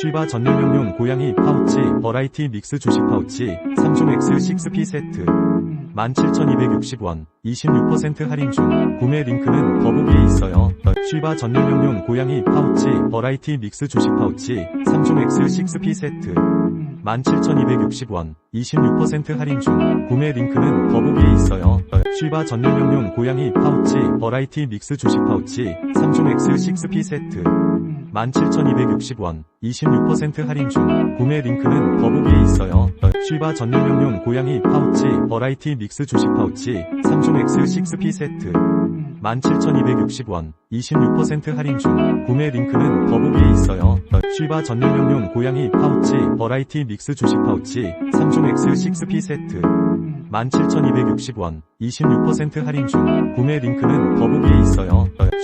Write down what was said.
쉬바 전용용용 고양이 파우치 버라이티 믹스 주식 파우치 3종 X 6P 세트 17,260원 26% 할인 중 구매 링크는 더보기에 있어요. 쉬바 전용용용 고양이 파우치 버라이티 믹스 주식 파우치 3종 X 6P 세트 17,260원 26% 할인 중 구매 링크는 더보기에 있어요. 쉬바 전용용용 고양이 파우치 버라이티 믹스 주식 파우치 3종 X 6P 세트 17,260원 26% 할인 중 구매 링크는 더보기에 있어요. 쉬바 전용용용 고양이 파우치 버라이티 믹스 주식 파우치 3종 X 6P 세트 17,260원 26% 할인 중 구매 링크는 더보기에 있어요. 쉬바 전용용용 고양이 파우치 버라이티 믹스 주식 파우치 3종 X 6P 세트 17,260원 26% 할인 중 구매 링크는 더보기에 있어요.